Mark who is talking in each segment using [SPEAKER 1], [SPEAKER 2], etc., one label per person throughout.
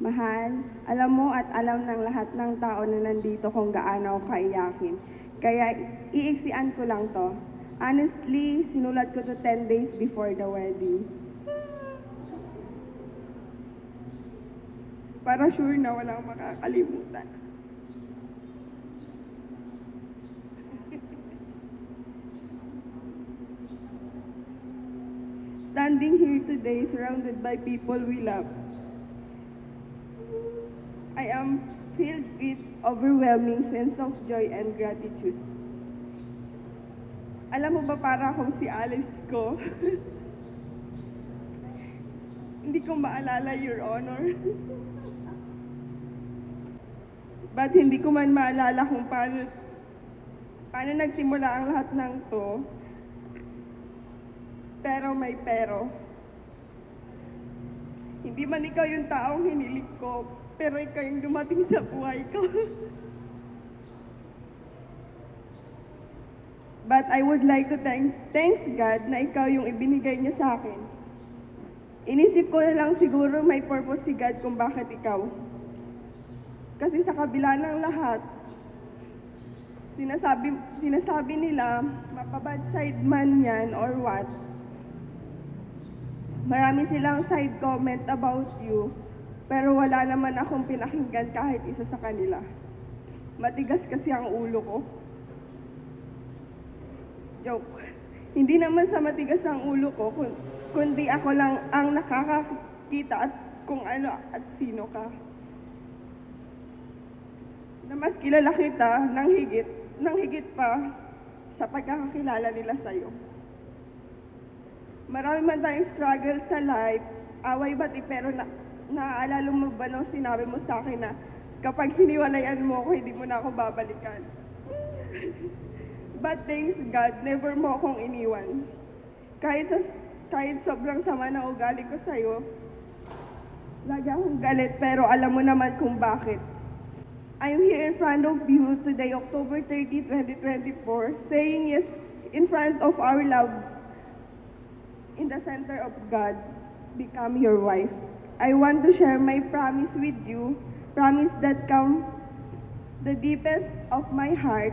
[SPEAKER 1] Mahal, alam mo at alam ng lahat ng tao na nandito kung gaano ako kaiyakin. Kaya iiksian ko lang to. Honestly, sinulat ko to 10 days before the wedding. Para sure na walang makakalimutan. Standing here today surrounded by people we love. I am filled with overwhelming sense of joy and gratitude. Alam mo ba para akong si Alice ko? Hindi ko maalala, Your Honor. Ba't hindi ko man maalala kung paano, paano nagsimula ang lahat ng to? Pero may pero. Hindi man ikaw yung taong hinilig ko, pero ikaw yung dumating sa buhay ko. But I would like to thank, thanks God na ikaw yung ibinigay niya sa akin. Inisip ko na lang siguro may purpose si God kung bakit ikaw. Kasi sa kabila ng lahat, sinasabi, sinasabi nila, mapabad side man yan or what, marami silang side comment about you, pero wala naman akong pinakinggan kahit isa sa kanila. Matigas kasi ang ulo ko. Joke. Hindi naman sa matigas ang ulo ko, kun- kundi ako lang ang nakakakita at kung ano at sino ka. Na mas kilala kita ng higit, ng higit pa sa pagkakakilala nila sa'yo. Marami man tayong struggle sa life, away bati pero na, naaalala mo ba nung sinabi mo sa akin na kapag hiniwalayan mo ako, hindi mo na ako babalikan. But thanks God, never mo akong iniwan. Kahit, sa, kahit sobrang sama ng ugali ko sa'yo, lagi akong galit pero alam mo naman kung bakit. I am here in front of you today, October 30, 2024, saying yes in front of our love in the center of God, become your wife. I want to share my promise with you, promise that come the deepest of my heart.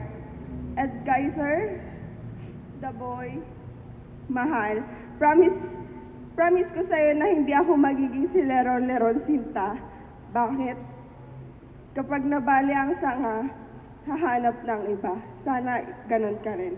[SPEAKER 1] At Geyser, the boy, mahal, promise, promise ko sa'yo na hindi ako magiging si Leron-Leron Sinta. Bakit? Kapag nabali ang sanga, hahanap ng iba. Sana ganun ka rin.